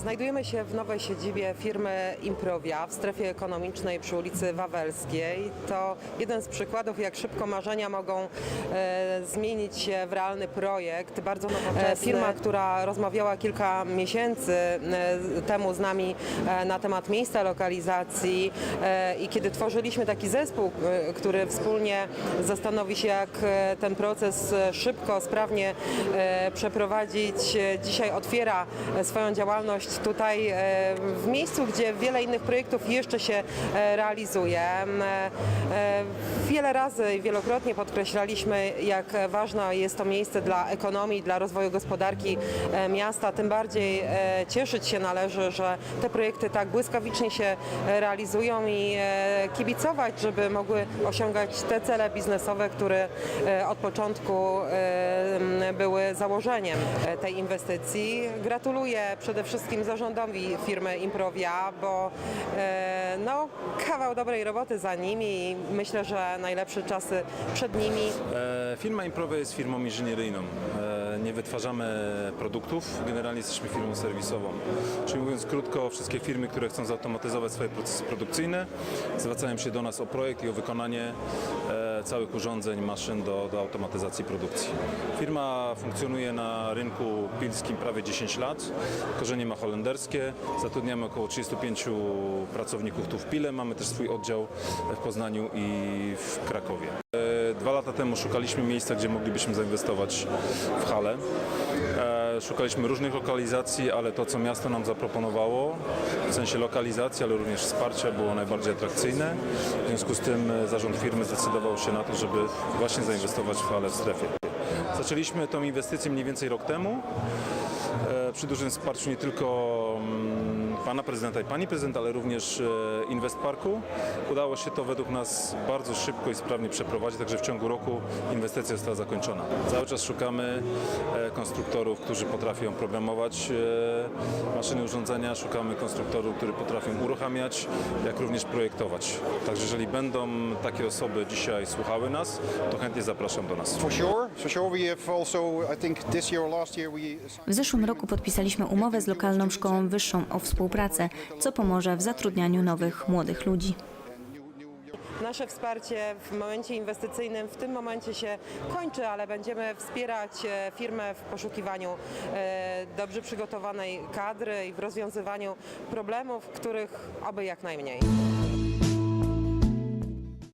Znajdujemy się w nowej siedzibie firmy Improvia w strefie ekonomicznej przy ulicy Wawelskiej. To jeden z przykładów, jak szybko marzenia mogą e, zmienić się w realny projekt. Bardzo nowoczesny. Firma, która rozmawiała kilka miesięcy e, temu z nami e, na temat miejsca lokalizacji e, i kiedy tworzyliśmy taki zespół, e, który wspólnie zastanowi się, jak e, ten proces e, szybko, sprawnie e, przeprowadzić, e, dzisiaj otwiera e, swoją działalność tutaj e, w miejscu, gdzie wiele innych projektów jeszcze się e, realizuje. E, Wiele razy i wielokrotnie podkreślaliśmy, jak ważne jest to miejsce dla ekonomii, dla rozwoju gospodarki miasta. Tym bardziej cieszyć się należy, że te projekty tak błyskawicznie się realizują i kibicować, żeby mogły osiągać te cele biznesowe, które od początku były założeniem tej inwestycji. Gratuluję przede wszystkim zarządowi firmy Improvia, bo e, no, kawał dobrej roboty za nimi i myślę, że najlepsze czasy przed nimi. E, Firma Improwe jest firmą inżynieryjną. Nie wytwarzamy produktów, generalnie jesteśmy firmą serwisową. Czyli mówiąc krótko, wszystkie firmy, które chcą zautomatyzować swoje procesy produkcyjne, zwracają się do nas o projekt i o wykonanie e, całych urządzeń, maszyn do, do automatyzacji produkcji. Firma funkcjonuje na rynku pilskim prawie 10 lat. Korzenie ma holenderskie. Zatrudniamy około 35 pracowników tu w Pile. Mamy też swój oddział w Poznaniu i w Krakowie. Lata temu szukaliśmy miejsca, gdzie moglibyśmy zainwestować w halę. E, Szukaliśmy różnych lokalizacji, ale to, co miasto nam zaproponowało, w sensie lokalizacji, ale również wsparcia, było najbardziej atrakcyjne. W związku z tym e, zarząd firmy zdecydował się na to, żeby właśnie zainwestować w halę w strefie. Zaczęliśmy tą inwestycję mniej więcej rok temu e, przy dużym wsparciu nie tylko mm, pana prezydenta i pani prezydent, ale również e, Invest Parku. Udało się to według nas bardzo szybko i sprawnie przeprowadzić, także w ciągu roku inwestycja została zakończona. Cały czas szukamy e, konstruktorów, którzy potrafią programować e, maszyny, urządzenia, szukamy konstruktorów, którzy potrafią uruchamiać, jak również projektować. Także jeżeli będą takie osoby dzisiaj słuchały nas, to chętnie zapraszam do nas. W zeszłym roku podpisaliśmy umowę z lokalną szkołą wyższą o co pomoże w zatrudnianiu nowych młodych ludzi. Nasze wsparcie w momencie inwestycyjnym w tym momencie się kończy, ale będziemy wspierać e, firmę w poszukiwaniu e, dobrze przygotowanej kadry i w rozwiązywaniu problemów, których oby jak najmniej.